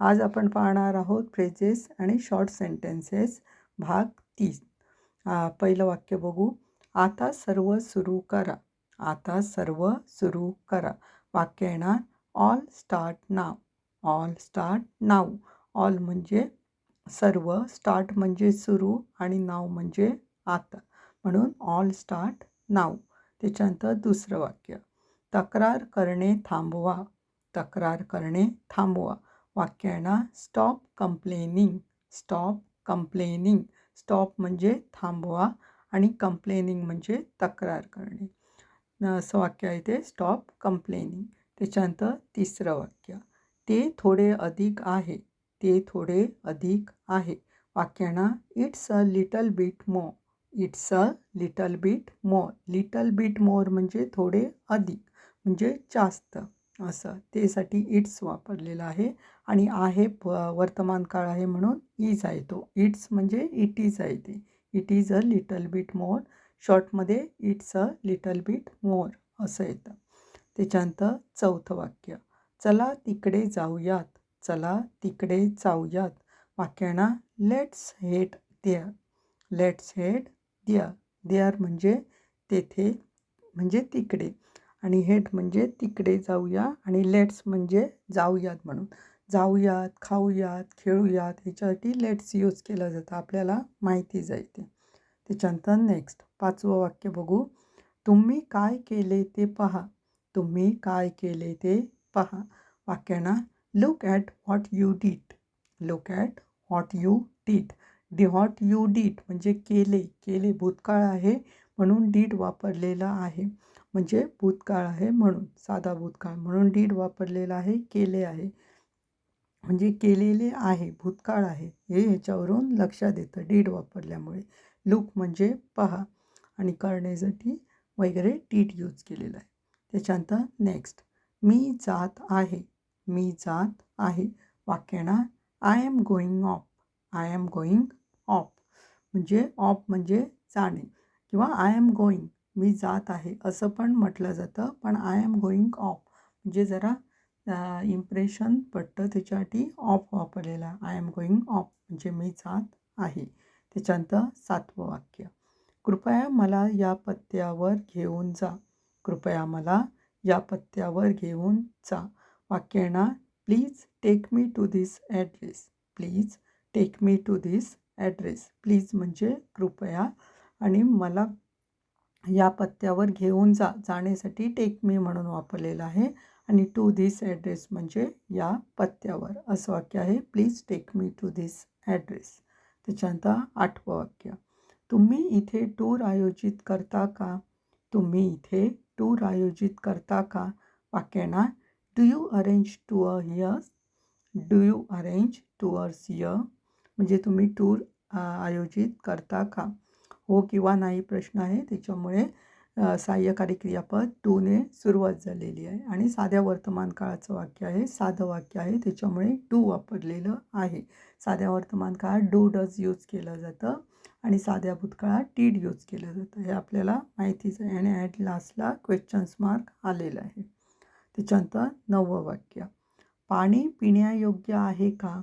आज आपण पाहणार आहोत फ्रेजेस आणि शॉर्ट सेंटेन्सेस भाग तीस पहिलं वाक्य बघू. आता सर्व सुरू करा. आता सर्व सुरू करा. वाक्य येणार all start now all start now all म्हणजे सर्व स्टार्ट म्हणजे सुरू आणि नाव म्हणजे आता. म्हणून ऑल स्टार्ट नाव त्याच्यानंतर दुसरं वाक्य. तक्रार करणे थांबवा. तक्रार करणे थांबवा. वाक्य आहे ना stop complaining stop complaining stop म्हणजे थांबवा आणि कंप्लेनिंग म्हणजे तक्रार करणे. असं वाक्य आहे ते स्टॉप कंप्लेनिंग त्याच्यानंतर तिसरं वाक्य ते थोडे अधिक आहे ते थोडे अधिक आहे. वाक्यांना it's a little bit more it's a little bit more little bit more म्हणजे थोडे अधिक म्हणजे जास्त. असं. तेसाठी इट्स वापरलेलं आहे. आणि आहे प वर्तमान काळ आहे म्हणून इज आहे तो. इट्स म्हणजे इट इज आहे ते. It is a little bit more. शॉर्टमध्ये it's a little bit more असं येतं. त्याच्यानंतर चौथं वाक्य. चला तिकडे जाऊयात. चला तिकडे जाऊयात. वाक्यांना let's head there let's head there there म्हणजे तेथे म्हणजे तिकडे. आणि हेट म्हणजे तिकडे जाऊया आणि लेट्स म्हणजे जाऊयात म्हणून. जाऊयात खाऊयात खेळूयात ह्याच्यासाठी लेट्स यूज केलं जातं. आपल्याला माहिती जायते. त्याच्यानंतर नेक्स्ट पाचवं वाक्य बघू. तुम्ही काय केले ते पहा. तुम्ही काय केले ते पहा. वाक्यांना look at what you did look at what you did the what you did म्हणजे केले. केले भूतकाळ आहे म्हणून डीट वापरलेला आहे. म्हणजे भूतकाळ आहे म्हणून साधा भूतकाळ म्हणून डीड वापरलेला आहे केले आहे. म्हणजे केलेले आहे भूतकाळ आहे हे ह्याच्यावरून लक्षात येतं डीड वापरल्यामुळे. लुक म्हणजे पहा आणि करण्यासाठी वगैरे डीड यूज केलेलं आहे. त्याच्यानंतर नेक्स्ट मी जात आहे मी जात आहे. वाक्याना I am going off I am going off म्हणजे ऑफ म्हणजे जाणे किंवा आय एम गोईंग मी जात आहे असं पण म्हटलं जातं. पण आय एम गोईंग ऑफ म्हणजे जरा इम्प्रेशन पडतं त्याच्यासाठी ऑफ वापरलेला. आय एम गोईंग ऑफ म्हणजे मी जात आहे. त्याच्यानंतर सातवं वाक्य. कृपया मला या पत्त्यावर घेऊन जा. कृपया मला या पत्त्यावर घेऊन जा. वाक्य येणार please take me to this address please take me to this address please म्हणजे कृपया. आणि मला या पत्त्यावर घेऊन जा जाण्यासाठी टेक मी म्हणून वापरलेलं आहे. आणि टू धिस ॲड्रेस म्हणजे या पत्त्यावर असं वाक्य आहे. Please take me to this address त्याच्यानंतर आठवं वाक्य. तुम्ही इथे टूर आयोजित करता का? तुम्ही इथे टूर आयोजित करता का? वाक्याना do you arrange tour here's do you arrange tours here म्हणजे तुम्ही टूर आयोजित करता का? हो किंवा नाही प्रश्न आहे. त्याच्यामुळे सहाय्यकारी क्रियापद टूने सुरुवात झालेली आहे आणि साध्या वर्तमान काळाचं वाक्य आहे साधं वाक्य आहे. त्याच्यामुळे टू वापरलेलं आहे. साध्या वर्तमान काळात डू डज यूज केलं जातं आणि साध्या भूतकाळात टीड यूज केलं जातं. हे आपल्याला माहितीच आहे आणि ॲट लास्टला क्वेश्चन्स मार्क आलेला आहे. त्याच्यानंतर नववं वाक्य. पाणी पिण्यायोग्य आहे का?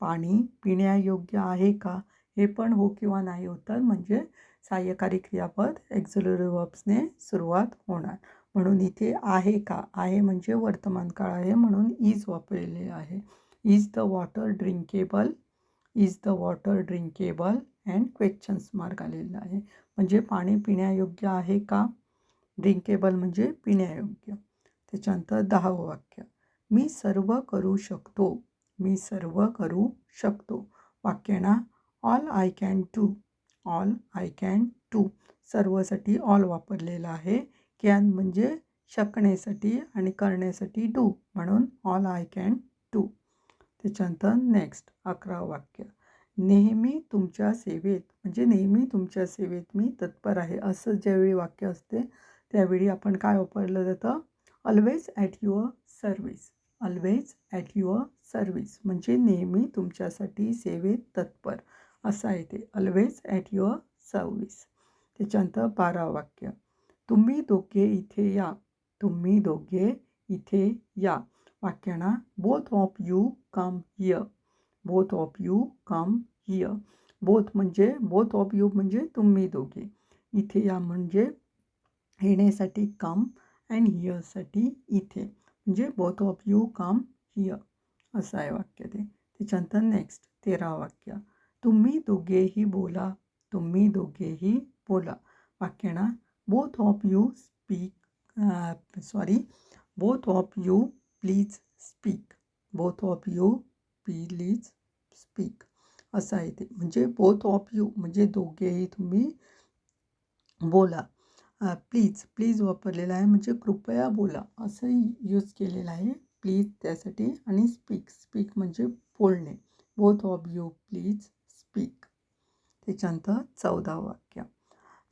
पाणी पिण्यायोग्य आहे का? हे पण हो किंवा नाही होतं. म्हणजे सहाय्यकारी क्रियापद एक्झलरी वर्ब्सने सुरुवात होणार. म्हणून इथे आहे का? आहे म्हणजे वर्तमान काळ आहे म्हणून इज वापरलेले आहे. Is the water drinkable is the water drinkable and questions mark आलेला आहे. म्हणजे पाणी पिण्यायोग्य आहे का? ड्रिंकेबल म्हणजे पिण्यायोग्य. त्याच्यानंतर दहावं वाक्य. मी सर्व करू शकतो. मी सर्व करू शकतो. वाक्यांना all I can to all I can to सर्वसाठी all वापरलेला आहे. कॅन म्हणजे शकण्यासाठी आणि करण्यासाठी डू म्हणून ऑल आय कॅन टू त्याच्यानंतर नेक्स्ट अकरा वाक्य. नेहमी तुमच्या सेवेत म्हणजे नेहमी तुमच्या सेवेत मी तत्पर आहे. असं ज्यावेळी वाक्य असते त्यावेळी आपण काय वापरलं जातं? Always at your service always at your service म्हणजे नेहमी तुमच्यासाठी सेवेत तत्पर. असं आहे ते ऑलवेज ॲट युअर सर्विस त्याच्यानंतर बारा वाक्य. तुम्ही दोघे इथे या. तुम्ही दोघे इथे या. वाक्याना both of you come here both of you come here both म्हणजे बोथ ऑफ़ यू म्हणजे तुम्ही दोघे. इथे या म्हणजे येण्यासाठी कम अँड हिअरसाठी इथे. म्हणजे both of you come here असं आहे वाक्य ते. त्याच्यानंतर नेक्स्ट तेरा वाक्य. तुम्ही दोघेही बोला, तुम्ही दोघेही बोला. वाक्याना both of you speak sorry both of you please speak both of you please speak असं आहे ते. म्हणजे बोथ ऑफ़ यू म्हणजे दोघेही तुम्ही बोला. प्लीज़ प्लीज़ वापरलेला आहे म्हणजे कृपया बोला. असं यूज़ केलेलं आहे. प्लीज़ त्यासाठी आणि स्पीक स्पीक म्हणजे बोलणे. बोथ ऑफ़ यू प्लीज़ त्याच्यानंतर चौदा वाक्य.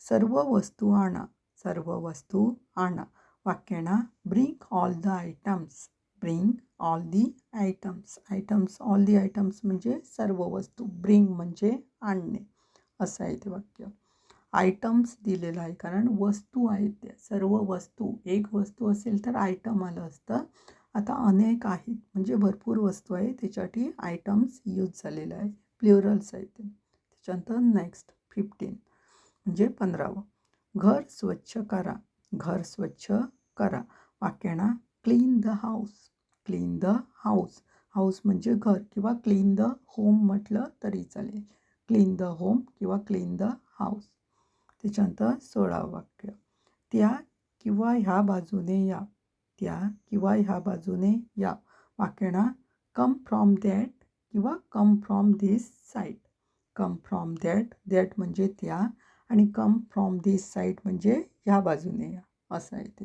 सर्व वस्तू आणा सर्व वस्तू आणा. वाक्याना bring all the items bring all the items items all the items म्हणजे सर्व वस्तू. ब्रिंग म्हणजे आणणे. असं आहे ते वाक्य. आयटम्स दिलेलं आहे कारण वस्तू आहेत त्या. सर्व वस्तू. एक वस्तू असेल तर आयटम आलं असतं. आता अनेक आहेत. म्हणजे भरपूर वस्तू आहे. त्याच्यासाठी आयटम्स यूज झालेलं आहे. प्ल्युरल्स आहेत. ते त्याच्यानंतर नेक्स्ट फिफ्टीन म्हणजे पंधरावं. घर स्वच्छ करा. घर स्वच्छ करा. वाक्याना clean the house clean the house house म्हणजे घर किंवा क्लीन द होम म्हटलं तरी चालेल. क्लीन द होम किंवा क्लीन द हाऊस त्याच्यानंतर सोळावं वाक्य. त्या किंवा ह्या बाजूने या. त्या किंवा ह्या बाजूने या. वाक्याना कम फ्रॉम दॅट किंवा come from this side come from that that म्हणजे त्या आणि कम फ्रॉम दिस साईड म्हणजे ह्या बाजूने या. असं आहे ते.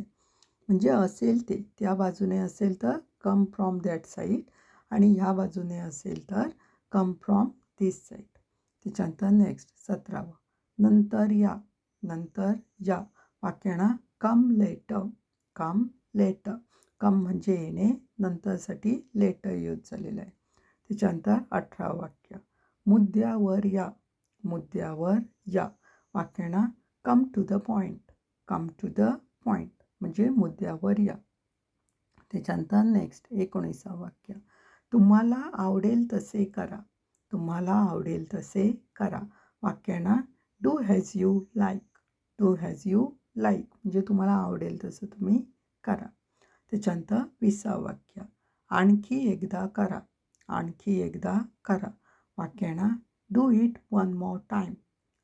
म्हणजे असेल ते त्या बाजूने असेल तर कम फ्रॉम दॅट साईड आणि ह्या बाजूने असेल तर कम फ्रॉम दिस साईड त्याच्यानंतर नेक्स्ट सतरावं. नंतर या नंतर या. वाक्यांना कम लेट कम लेट कम म्हणजे येणे नंतरसाठी लेट यूज झालेलं आहे. त्याच्यानंतर अठरा वाक्य. मुद्द्यावर या मुद्द्यावर या. वाक्याना come to the point come to the point म्हणजे मुद्द्यावर या. त्याच्यानंतर नेक्स्ट एकोणीसा वाक्य. तुम्हाला आवडेल तसे करा. तुम्हाला आवडेल तसे करा. वाक्याना do as you like do as you like म्हणजे तुम्हाला आवडेल तसं तुम्ही करा. त्याच्यानंतर विसा वाक्य. आणखी एकदा करा. आणखी एकदा करा. वाक्याना do it one more time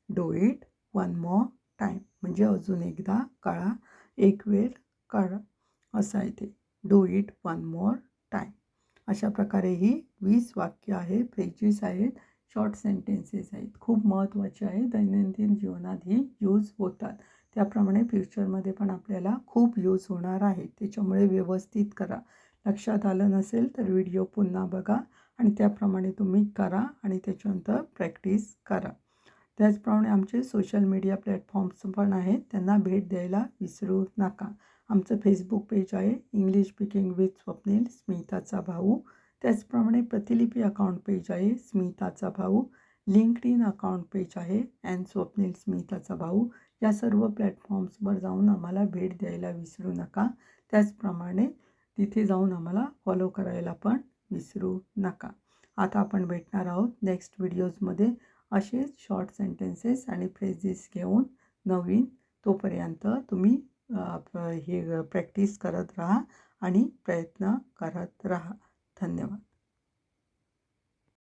do it one more time म्हणजे अजून एकदा कळा एक वेळ कळा असं आहे ते. Do it one more time अशा प्रकारे ही वीस वाक्य आहे फ्रेजेस आहेत शॉर्ट सेंटेन्सेस आहेत. खूप महत्त्वाचे आहे. दैनंदिन जीवनात ही यूज होतात. त्याप्रमाणे फ्युचरमध्ये पण आपल्याला खूप यूज होणार आहे. त्याच्यामुळे व्यवस्थित करा. लक्षात आलं नसेल तर व्हिडिओ पुन्हा बघा. आणि त्याप्रमाणे तुम्ही करा आणि त्याच्यानंतर प्रॅक्टिस करा. त्याचप्रमाणे आमचे सोशल मीडिया प्लॅटफॉर्म्स पण आहेत त्यांना भेट द्यायला विसरू नका. आमचं फेसबुक पेज आहे इंग्लिश स्पीकिंग विथ स्वप्नील स्मिताचा भाऊ. त्याचप्रमाणे प्रतिलिपी अकाउंट पेज आहे स्मिताचा भाऊ. लिंकड इन अकाउंट पेज आहे अँड स्वप्नील स्मिताचा भाऊ. या सर्व प्लॅटफॉर्म्सवर जाऊन आम्हाला भेट द्यायला विसरू नका. त्याचप्रमाणे तिथे जाऊन आम्हाला फॉलो करायला पण विसरू नका. आता आपण भेटणार आहोत नेक्स्ट व्हिडिओजमध्ये असेच शॉर्ट सेंटेन्सेस आणि फ्रेजेस घेऊन नवीन. तोपर्यंत तुम्ही हे प्रॅक्टिस करत राहा आणि प्रयत्न करत राहा. धन्यवाद.